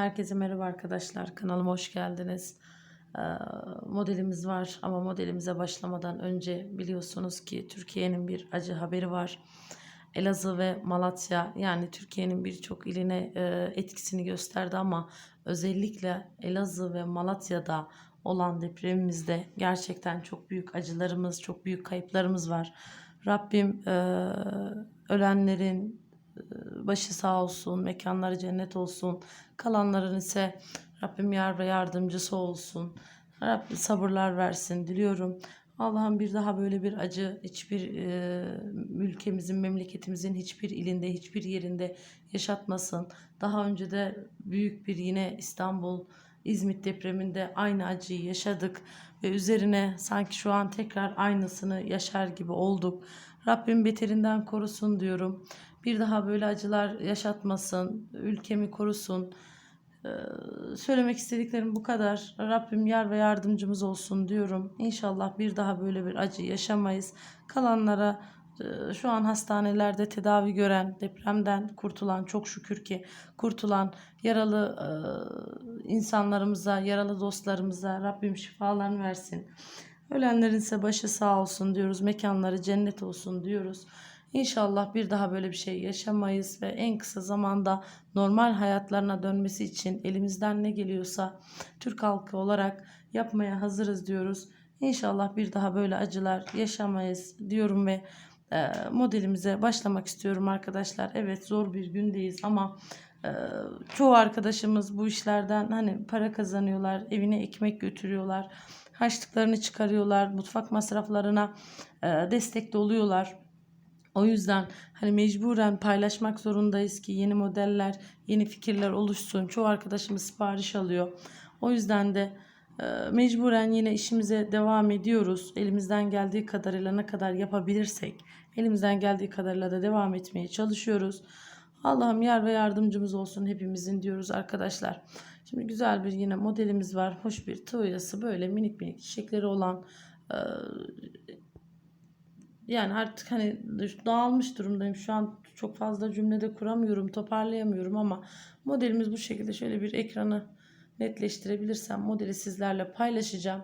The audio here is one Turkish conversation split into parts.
Herkese merhaba arkadaşlar. Kanalıma hoş geldiniz. Ee, modelimiz var ama modelimize başlamadan önce biliyorsunuz ki Türkiye'nin bir acı haberi var. Elazığ ve Malatya yani Türkiye'nin birçok iline e, etkisini gösterdi ama özellikle Elazığ ve Malatya'da olan depremimizde gerçekten çok büyük acılarımız, çok büyük kayıplarımız var. Rabbim e, ölenlerin e, başı sağ olsun, mekanları cennet olsun. Kalanların ise Rabbim yar ve yardımcısı olsun. Rabbim sabırlar versin diliyorum. Allah'ım bir daha böyle bir acı hiçbir e, ülkemizin, memleketimizin hiçbir ilinde, hiçbir yerinde yaşatmasın. Daha önce de büyük bir yine İstanbul, İzmit depreminde aynı acıyı yaşadık ve üzerine sanki şu an tekrar aynısını yaşar gibi olduk. Rabbim beterinden korusun diyorum. Bir daha böyle acılar yaşatmasın, ülkemi korusun. Ee, söylemek istediklerim bu kadar. Rabbim yar ve yardımcımız olsun diyorum. İnşallah bir daha böyle bir acı yaşamayız. Kalanlara e, şu an hastanelerde tedavi gören, depremden kurtulan çok şükür ki kurtulan yaralı e, insanlarımıza, yaralı dostlarımıza Rabbim şifalarını versin. Ölenlerin ise başı sağ olsun diyoruz. Mekanları cennet olsun diyoruz. İnşallah bir daha böyle bir şey yaşamayız ve en kısa zamanda normal hayatlarına dönmesi için elimizden ne geliyorsa Türk halkı olarak yapmaya hazırız diyoruz. İnşallah bir daha böyle acılar yaşamayız diyorum ve modelimize başlamak istiyorum arkadaşlar. Evet zor bir gündeyiz ama çoğu arkadaşımız bu işlerden hani para kazanıyorlar, evine ekmek götürüyorlar, harçlıklarını çıkarıyorlar, mutfak masraflarına e, destekli oluyorlar. O yüzden hani mecburen paylaşmak zorundayız ki yeni modeller, yeni fikirler oluşsun. Çoğu arkadaşımız sipariş alıyor. O yüzden de e, mecburen yine işimize devam ediyoruz. Elimizden geldiği kadarıyla ne kadar yapabilirsek elimizden geldiği kadarıyla da devam etmeye çalışıyoruz. Allah'ım yar ve yardımcımız olsun hepimizin diyoruz arkadaşlar. Şimdi güzel bir yine modelimiz var. Hoş bir tığ böyle minik minik çiçekleri olan e, yani artık hani dağılmış durumdayım. Şu an çok fazla cümlede kuramıyorum, toparlayamıyorum ama modelimiz bu şekilde şöyle bir ekranı netleştirebilirsem modeli sizlerle paylaşacağım.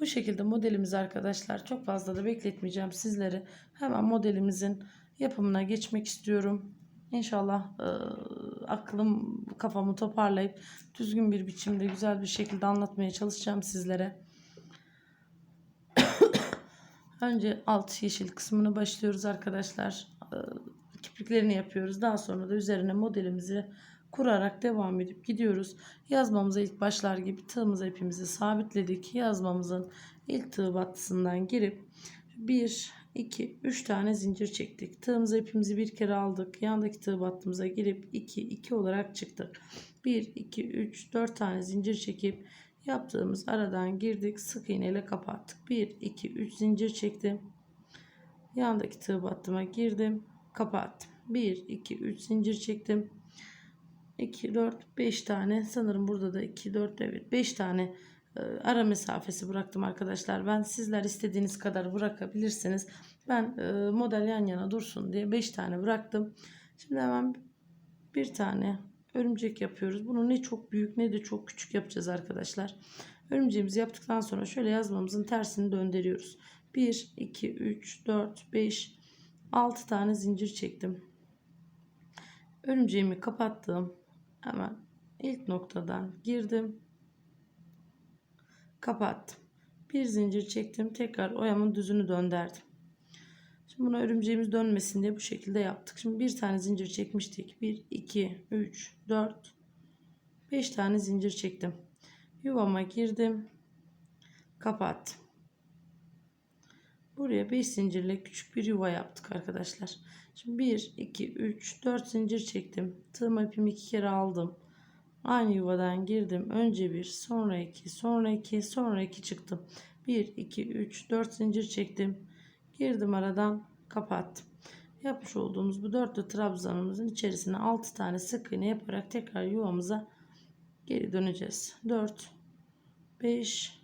Bu şekilde modelimiz arkadaşlar çok fazla da bekletmeyeceğim sizleri. Hemen modelimizin yapımına geçmek istiyorum. İnşallah e, aklım kafamı toparlayıp düzgün bir biçimde güzel bir şekilde anlatmaya çalışacağım sizlere. Önce alt yeşil kısmını başlıyoruz arkadaşlar. Ee, kipriklerini yapıyoruz. Daha sonra da üzerine modelimizi kurarak devam edip gidiyoruz. Yazmamıza ilk başlar gibi tığımıza ipimizi sabitledik. Yazmamızın ilk tığ battısından girip 1, 2, 3 tane zincir çektik. Tığımıza ipimizi bir kere aldık. Yandaki tığ battığımıza girip 2, 2 olarak çıktık. 1, 2, 3, 4 tane zincir çekip yaptığımız aradan girdik sık iğne ile kapattık 1 2 3 zincir çektim yandaki tığ battıma girdim kapattım 1 2 3 zincir çektim 2 4 5 tane sanırım burada da 2 4 evet 5 tane ara mesafesi bıraktım arkadaşlar ben sizler istediğiniz kadar bırakabilirsiniz ben e, model yan yana dursun diye 5 tane bıraktım şimdi hemen bir tane örümcek yapıyoruz. Bunu ne çok büyük ne de çok küçük yapacağız arkadaşlar. Örümceğimizi yaptıktan sonra şöyle yazmamızın tersini döndürüyoruz. 1, 2, 3, 4, 5, 6 tane zincir çektim. Örümceğimi kapattım. Hemen ilk noktadan girdim. Kapattım. Bir zincir çektim. Tekrar oyamın düzünü döndürdüm. Şimdi buna örümceğimiz dönmesin diye bu şekilde yaptık. Şimdi bir tane zincir çekmiştik. 1, 2, 3, 4, 5 tane zincir çektim. Yuvama girdim. Kapattım. Buraya 5 zincirle küçük bir yuva yaptık arkadaşlar. Şimdi 1, 2, 3, 4 zincir çektim. Tığım ipimi iki kere aldım. Aynı yuvadan girdim. Önce bir, sonra iki, sonra iki, sonra iki çıktım. 1, 2, 3, 4 zincir çektim. Girdim aradan kapattım. Yapmış olduğumuz bu dörtlü trabzanımızın içerisine 6 tane sık iğne yaparak tekrar yuvamıza geri döneceğiz. 4 5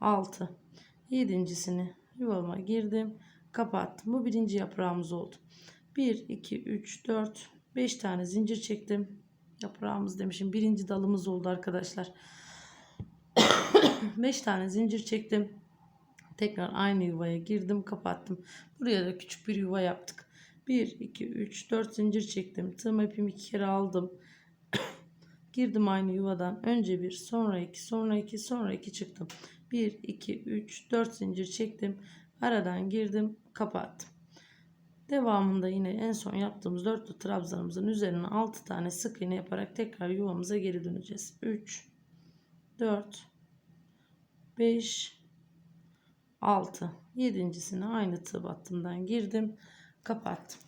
6 yedincisini yuvama girdim kapattım. Bu birinci yaprağımız oldu. 1 2 3 4 5 tane zincir çektim. Yaprağımız demişim. Birinci dalımız oldu arkadaşlar. 5 tane zincir çektim. Tekrar aynı yuvaya girdim kapattım. Buraya da küçük bir yuva yaptık. 1, 2, 3, 4 zincir çektim. Tığım ipimi iki kere aldım. Girdim aynı yuvadan. Önce bir, sonra iki, sonra iki, sonra iki çıktım. 1, 2, 3, 4 zincir çektim. Aradan girdim, kapattım. Devamında yine en son yaptığımız dörtlü trabzanımızın üzerine 6 tane sık iğne yaparak tekrar yuvamıza geri döneceğiz. 3, 4, 5, 6. Yedincisine aynı tığ battımdan girdim, kapattım.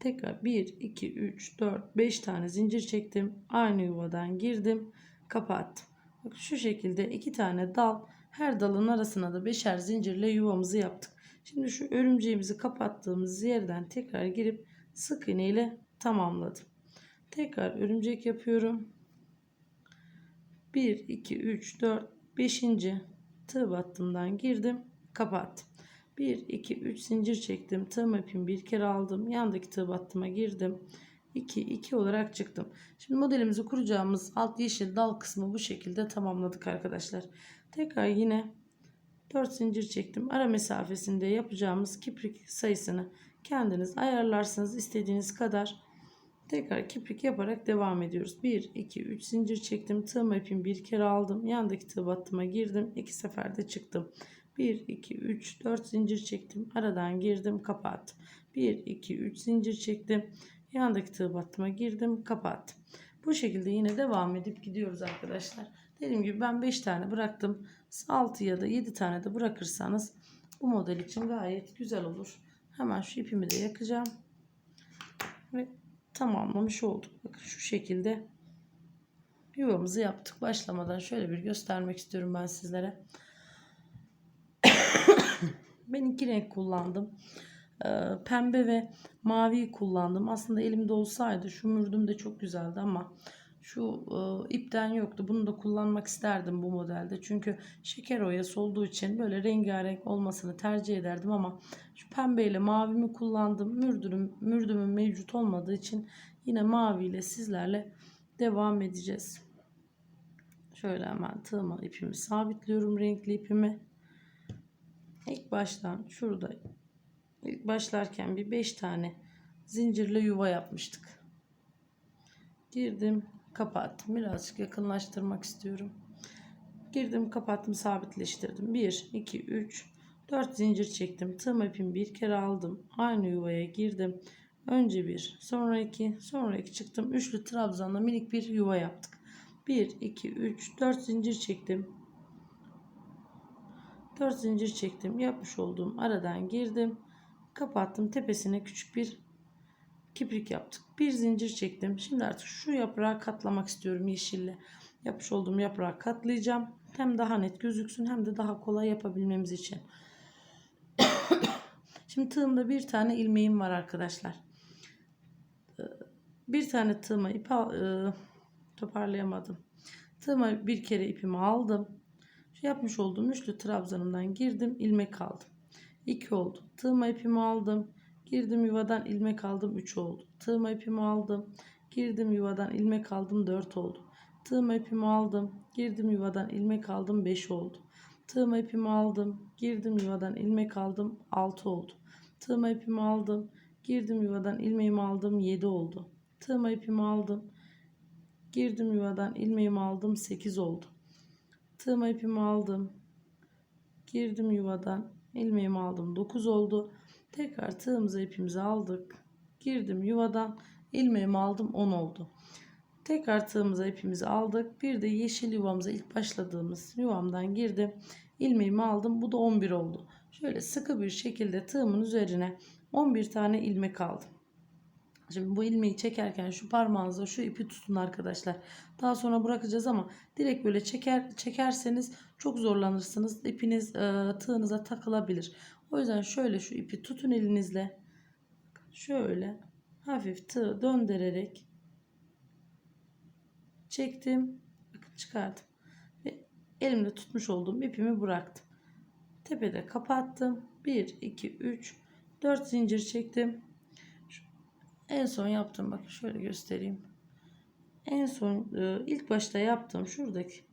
Tekrar 1, 2, 3, 4, 5 tane zincir çektim. Aynı yuvadan girdim. Kapattım. Bak şu şekilde iki tane dal. Her dalın arasına da beşer zincirle yuvamızı yaptık. Şimdi şu örümceğimizi kapattığımız yerden tekrar girip sık iğne ile tamamladım. Tekrar örümcek yapıyorum. 1, 2, 3, 4, 5. tığ battımdan girdim. Kapattım. 1, 2, 3 zincir çektim. Tığım ipimi bir kere aldım. Yandaki tığ battıma girdim. 2, 2 olarak çıktım. Şimdi modelimizi kuracağımız alt yeşil dal kısmı bu şekilde tamamladık arkadaşlar. Tekrar yine 4 zincir çektim. Ara mesafesinde yapacağımız kiprik sayısını kendiniz ayarlarsınız istediğiniz kadar. Tekrar kiprik yaparak devam ediyoruz. 1, 2, 3 zincir çektim. Tığım ipimi bir kere aldım. Yandaki tığ battıma girdim. 2 seferde çıktım. 1, 2, 3, 4 zincir çektim. Aradan girdim, kapattım. 1, 2, 3 zincir çektim. Yandaki tığ battıma girdim, kapattım. Bu şekilde yine devam edip gidiyoruz arkadaşlar. Dediğim gibi ben 5 tane bıraktım. 6 ya da 7 tane de bırakırsanız bu model için gayet güzel olur. Hemen şu ipimi de yakacağım. Ve tamamlamış olduk. Bakın şu şekilde yuvamızı yaptık. Başlamadan şöyle bir göstermek istiyorum ben sizlere. Ben iki renk kullandım. Ee, pembe ve maviyi kullandım. Aslında elimde olsaydı şu mürdüm de çok güzeldi ama şu e, ipten yoktu. Bunu da kullanmak isterdim bu modelde. Çünkü şeker oyası olduğu için böyle rengarenk olmasını tercih ederdim ama şu pembe ile mavimi kullandım. Mürdümüm, mürdümüm mevcut olmadığı için yine mavi ile sizlerle devam edeceğiz. Şöyle hemen tığıma ipimi sabitliyorum renkli ipimi. İlk baştan şurada ilk başlarken bir 5 tane zincirle yuva yapmıştık. Girdim, kapattım. Birazcık yakınlaştırmak istiyorum. Girdim, kapattım, sabitleştirdim. 1 2 3 4 zincir çektim. Tığım ipimi bir kere aldım. Aynı yuvaya girdim. Önce bir, sonra iki, sonra iki çıktım. Üçlü trabzanla minik bir yuva yaptık. 1 2 3 4 zincir çektim. 4 zincir çektim. Yapmış olduğum aradan girdim. Kapattım. Tepesine küçük bir kiprik yaptık. Bir zincir çektim. Şimdi artık şu yaprağı katlamak istiyorum yeşille. Yapmış olduğum yaprağı katlayacağım. Hem daha net gözüksün hem de daha kolay yapabilmemiz için. Şimdi tığımda bir tane ilmeğim var arkadaşlar. Ee, Bir tane tığıma ip e, toparlayamadım. Tığıma bir kere ipimi aldım. Şu yapmış olduğum üçlü trabzanımdan girdim ilmek aldım. 2 oldu. Tığıma ipimi aldım. Girdim yuvadan ilmek aldım 3 oldu. Tığıma ipimi aldım. Girdim yuvadan ilmek aldım 4 oldu. Tığıma ipimi aldım. Girdim yuvadan ilmek aldım 5 oldu. Tığıma ipimi aldım. Girdim yuvadan ilmek aldım 6 oldu. Tığıma ipimi aldım. Girdim yuvadan ilmeğimi aldım 7 oldu. Tığıma ipimi aldım. Girdim yuvadan ilmeğimi aldım 8 oldu. Tığıma ipimi aldım. Girdim yuvadan ilmeğimi aldım 9 oldu. Tekrar tığımıza ipimizi aldık. Girdim yuvadan ilmeğimi aldım 10 oldu. Tekrar tığımıza ipimizi aldık. Bir de yeşil yuvamıza ilk başladığımız yuvamdan girdim. ilmeğimi aldım. Bu da 11 oldu. Şöyle sıkı bir şekilde tığımın üzerine 11 tane ilmek aldım. Şimdi bu ilmeği çekerken şu parmağınızla şu ipi tutun arkadaşlar. Daha sonra bırakacağız ama direkt böyle çeker çekerseniz çok zorlanırsınız. İpiniz e, tığınıza takılabilir. O yüzden şöyle şu ipi tutun elinizle. Şöyle hafif tığ döndürerek çektim. Bakın çıkardım. Ve elimde tutmuş olduğum ipimi bıraktım. Tepede kapattım. 1 2 3 4 zincir çektim En son yaptım bakın şöyle göstereyim. En son e, ilk başta yaptığım şuradaki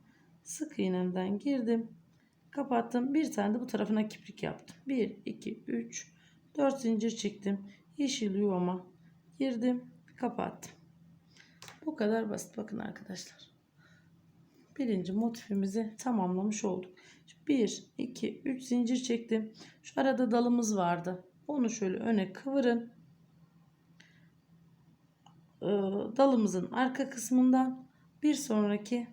sık iğnemden girdim. Kapattım. Bir tane de bu tarafına kiprik yaptım. 1, 2, 3, 4 zincir çektim. Yeşil yuvama girdim. Kapattım. Bu kadar basit bakın arkadaşlar. Birinci motifimizi tamamlamış olduk. 1, 2, 3 zincir çektim. Şu arada dalımız vardı. Onu şöyle öne kıvırın. Ee, dalımızın arka kısmından bir sonraki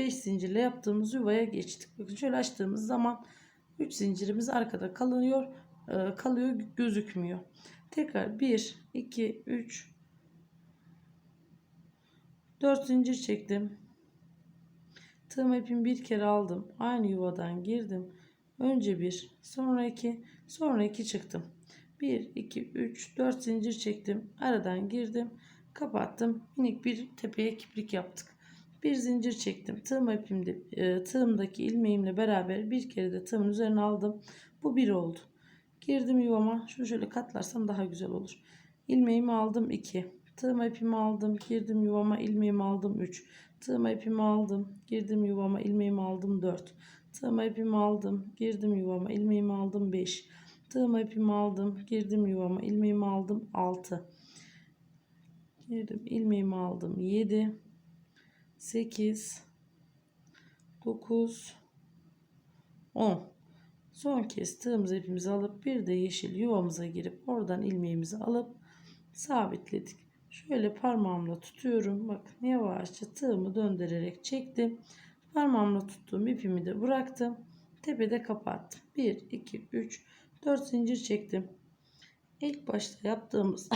5 zincirle yaptığımız yuvaya geçtik. Bakın şöyle açtığımız zaman 3 zincirimiz arkada kalıyor, e, kalıyor gözükmüyor. Tekrar 1, 2, 3, 4 zincir çektim. Tığım ipimi bir kere aldım. Aynı yuvadan girdim. Önce bir, sonra iki, sonra iki çıktım. 1, 2, 3, 4 zincir çektim. Aradan girdim. Kapattım. Minik bir tepeye kiprik yaptık. Bir zincir çektim. Tığım ipimde, e, tığımdaki ilmeğimle beraber bir kere de tığımın üzerine aldım. Bu bir oldu. Girdim yuvama. Şunu şöyle katlarsam daha güzel olur. İlmeğimi aldım 2. Tığım ipimi aldım. Girdim yuvama ilmeğimi aldım 3. Tığım ipimi aldım. Girdim yuvama ilmeğimi aldım 4. Tığım ipimi aldım. Girdim yuvama ilmeğimi aldım 5. Tığım ipimi aldım. Girdim yuvama ilmeğimi aldım 6. Girdim ilmeğimi aldım 7. 8 9 10 Son kez tığımızı ipimizi alıp bir de yeşil yuvamıza girip oradan ilmeğimizi alıp sabitledik. Şöyle parmağımla tutuyorum. Bakın yavaşça tığımı döndürerek çektim. Parmağımla tuttuğum ipimi de bıraktım. Tepede kapattım. 1, 2, 3, 4 zincir çektim. İlk başta yaptığımız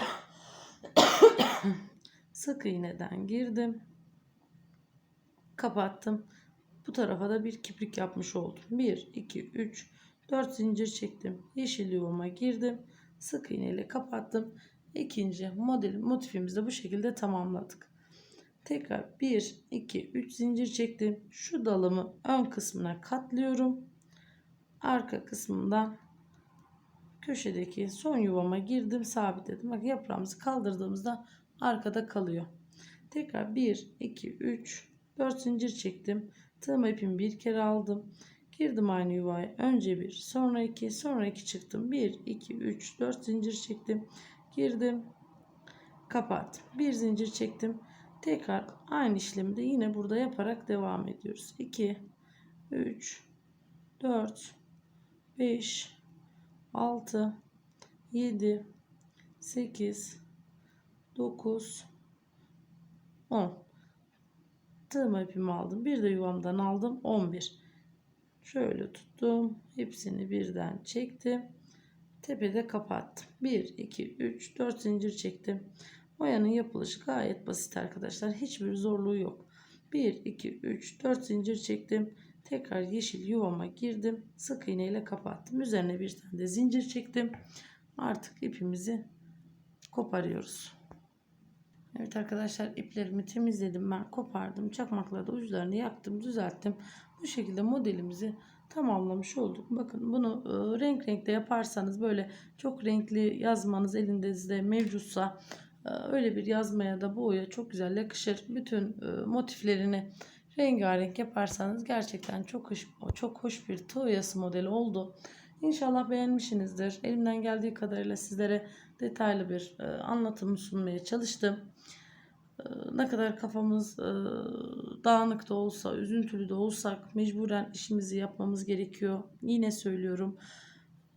sık iğneden girdim. Kapattım. Bu tarafa da bir kiprik yapmış oldum. 1, 2, 3, 4 zincir çektim. Yeşil yuvama girdim. Sık iğne ile kapattım. İkinci model motifimizi de bu şekilde tamamladık. Tekrar 1, 2, 3 zincir çektim. Şu dalımı ön kısmına katlıyorum. Arka kısmından köşedeki son yuvama girdim sabitledim. Bak yaprağımızı kaldırdığımızda arkada kalıyor. Tekrar 1, 2, 3, 4 zincir çektim. Tığım ipimi bir kere aldım. Girdim aynı yuvaya. Önce bir, sonra iki, sonra iki çıktım. 1, 2, 3, 4 zincir çektim. Girdim. Kapattım. Bir zincir çektim. Tekrar aynı işlemi de yine burada yaparak devam ediyoruz. 2, 3, 4, 5, 6, 7, 8, 9, 10. Tığım ipimi aldım. Bir de yuvamdan aldım. 11. Şöyle tuttum. Hepsini birden çektim. Tepede kapattım. 1, 2, 3, 4 zincir çektim. Oyanın yapılışı gayet basit arkadaşlar. Hiçbir zorluğu yok. 1, 2, 3, 4 zincir çektim. Tekrar yeşil yuvama girdim. Sık iğne ile kapattım. Üzerine bir tane de zincir çektim. Artık ipimizi koparıyoruz. Evet arkadaşlar iplerimi temizledim. Ben kopardım. Çakmakla da uçlarını yaktım düzelttim. Bu şekilde modelimizi tamamlamış olduk. Bakın bunu e, renk renkte yaparsanız böyle çok renkli yazmanız elinizde mevcutsa e, öyle bir yazmaya da boya çok güzel yakışır. Bütün e, motiflerini rengarenk yaparsanız gerçekten çok hoş çok hoş bir tığ oyası modeli oldu. İnşallah beğenmişsinizdir. Elimden geldiği kadarıyla sizlere detaylı bir e, anlatım sunmaya çalıştım. E, ne kadar kafamız e, dağınık da olsa, üzüntülü de olsak mecburen işimizi yapmamız gerekiyor. Yine söylüyorum.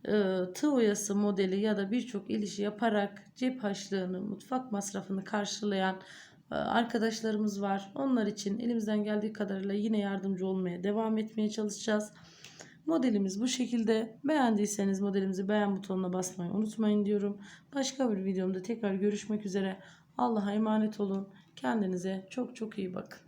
E, tığ oyası modeli ya da birçok el işi yaparak cep harçlığını, mutfak masrafını karşılayan e, arkadaşlarımız var. Onlar için elimizden geldiği kadarıyla yine yardımcı olmaya devam etmeye çalışacağız. Modelimiz bu şekilde. Beğendiyseniz modelimizi beğen butonuna basmayı unutmayın diyorum. Başka bir videomda tekrar görüşmek üzere. Allah'a emanet olun. Kendinize çok çok iyi bakın.